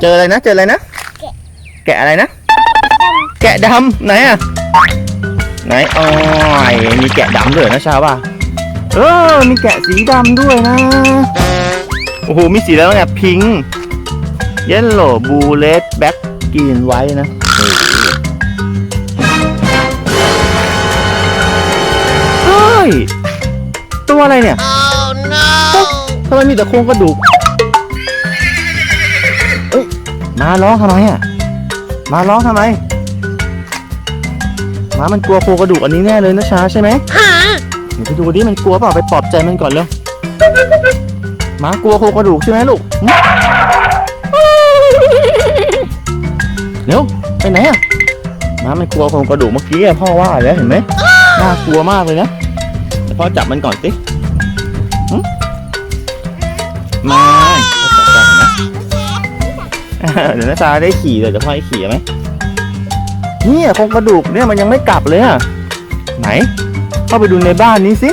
เจออะไรนะ เจออะไรนะ แกะอะไรนะ แกะดำไหนอะไหนอ๋อยมีแกะดำด้วยนะชาวป่ะเออ มีแกะสีดำด้วยนะ โอ้โห มีสีแล้วเนี่ยพิงเยลโล่บูเลตแบ็กกรีนไว้นะโอ้โหเฮ้ย ตัวอะไรเนี่ยเอ๊ะทำไมมีแต่โครงกระดูก มาร้องทำไมอะ มาร้องทำไมหมามันกลัวโครงกระดูกอันนี้แน่เลยนะช้าใช่ไหมเดี๋ยวไปดูดิมันกลัวเปล่าไปปลอบใจมันก่อนเร็วหมากลัวโครงกระดูกใช่ไหมลูกหึเร็วไปไหนอะหมามันกลัวโครงกระดูกเมื่อกี้อะพ่อว่าแล้วเห็นไหมน่ากลัวมากเลยนะเดี๋ยวพ่อจับมันก่อนสิหึมาพ่อจับได้ เห็นไหมเดี๋ยวน้าตาได้ขี่เลยเดี๋ยวพ่อให้ขี่ไหมเนี่ยโครงกระดูกเนี่ยมันยังไม่กลับเลยอะไหน เข้าไปดูในบ้านนี้สิ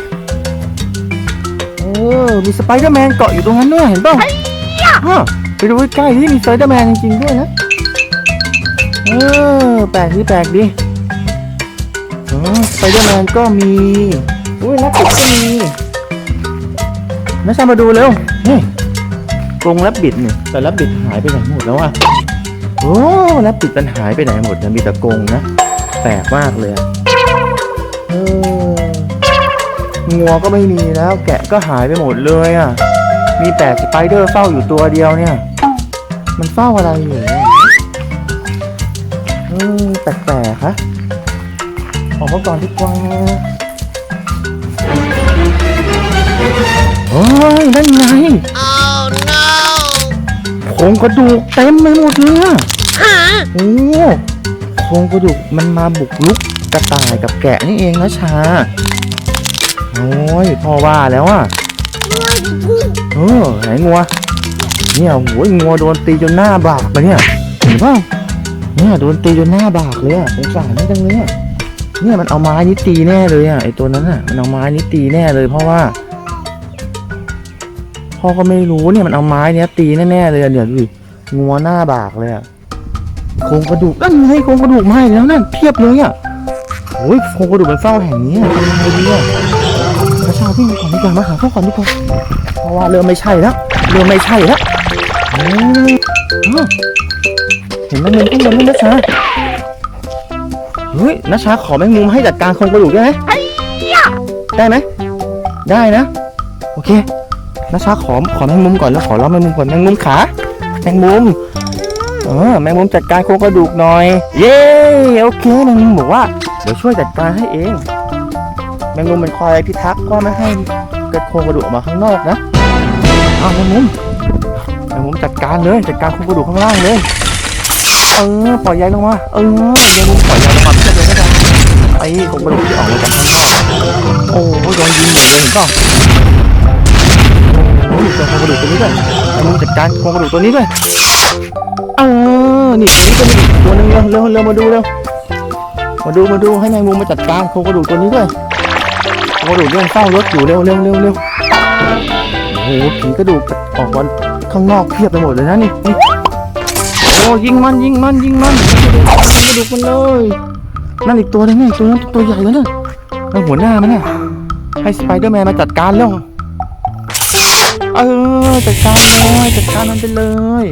เออมีสไปเดอร์แมนเกาะอยู่ตรงนั้นด้วยเห็นป่ะฮะไปดูใกล้ๆที่มีสไปเดอร์แมนจริงๆด้วยนะเออแปลกดีแปลกดีเออสไปเดอร์แมนก็มี อุ้ยนักติดก็มีน้าชามาดูเร็วนี่ กรงแรบบิดเนี่ยแต่แรบบิดหายไปไหนหมดแล้วอะโอ้แรบบิดมันหายไปไหนหมดนะมีแต่กรงนะแปลกมากเลยอะเอองัวก็ไม่มีแล้ว แกะก็หายไปหมดเลยอะมีแต่สไปเดอร์เฝ้าอยู่ตัวเดียวเนี่ย มันเฝ้าอะไรอยู่เนี่ยเออแปลกๆฮะออกมาก่อนดีกว่าโอ้ยนั่นไง โครงกระดูกเต็มไปหมดเลยอะโอ้โครงกระดูกมันมาบุกลุกกระต่ายกับแกะนี่เองนะชา โอ้ยพ่อว่าแล้วอะเออไหนงัว เนี่ยโอ้ยงัวโดนตีจนหน้าบากไปเนี่ยเห็นเปล่าเนี่ยโดนตีจนหน้าบากเลยอะสงสารไม่จังเลยอะเนี่ยมันเอาไม้นี้ตีแน่เลยอะไอตัวนั้นอะมันเอาไม้นี้ตีแน่เลยเพราะว่า พ่อก็ไม่รู้เนี่ยมันเอาไม้เนี้ยตีแน่ๆเลยอะเดี๋ยวดูดิงัวหน้าบากเลยอะโครงกระดูกนั่นไงโครงกระดูกมาอีกแล้วนั่นเพียบเลยอะโอ้ยโครงกระดูกมันเฝ้าแห่งนี้อะทำยังไงดีอะพระชาวิ่งก่อนดีกว่ามาหาพ่อก่อนดีกว่าเพราะว่าเริ่มไม่ใช่แล้วเริ่มไม่ใช่แล้วเห็นแมงมุมข้างบนนี่นะชาเฮ้ยนะชาขอแมงมุมให้จัดการโครงกระดูกได้ไหมได้ไหมได้นะ โอเค นะชาขอขอแมงมุมก่อนแล้วขอร้องแมงมุมก่อนแมงมุมขาแมงมุมเออแมงมุมจัดการโครงกระดูกหน่อย เย้โอเคแมงมุมบอกว่าเดี๋ยวช่วยจัดการให้เอง แมงมุมมันคอยพิทักษ์ว่าไม่ให้เกิดโครงกระดูกออกมาข้างนอกนะเอาแมงมุมแมงมุมจัดการเลยจัดการโครงกระดูกข้างล่างเลยเออปล่อยใยลงมาเออแมงมุมปล่อยใยลงมาเพื่อเลยก็ได้ไอ้โครงกระดูกที่ออกมาจากข้างนอกโอ้โหโดนยิงหมดเลยเห็นปล่ นี้ด้วยเอามือจัดการโครงกระดูกตัวนี้ด้วยเออนี่ตัวนี้ตัวนี้ตัวหนึงเร็วเร็วเร็วมาดูเร็วมาดูมาดูให้แมงมุมมาจัดการโครงกระดูกตัวนี้ด้วยโครงกระดูกยังเฝ้ารถอยู่เร็วเร็วเร็วเร็วโอ้โหผีกระดูกออกมาข้างนอกเพียบไปหมดเลยนะนี่โอ้ยิงมันยิงมันยิงมันกระดูกมันเลยนั่นอีกตัวนึงนี่ตัวนั้นตัวใหญ่แล้วนะนั่นหัวหน้ามันน่ะให้สไปเดอร์แมนมาจัดการแล้ว เออจัดการเลยจัดการมันไปเลย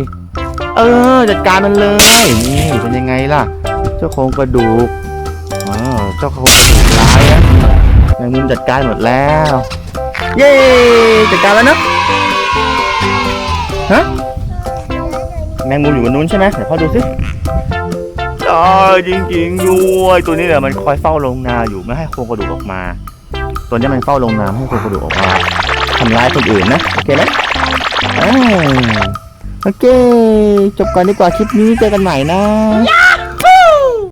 เออจัดการมันเลย นี่เป็นยังไงล่ะ เจ้าโครงกระดูกอ๋อเจ้าโครงกระดูกร้ายนะแมงมุมจัดการหมดแล้ว เย้จัดการแล้วเนะฮะแมงมุมอยู่บนนู้นใช่ไหมเดี๋ยวพ่อดูสิใช่จริงๆด้วยตัวนี้แหละมันคอยเฝ้าโรงนาอยู่ไม่ให้โครงกระดูกออกมา ตัวนี้มันเฝ้าโรงนาไม่ให้โครงกระดูกออกมาำร้ายคนอื่นนะ โอเคไหมโอเค จบก่อนดีกว่าคลิปนี้เจอกันใหม่นะ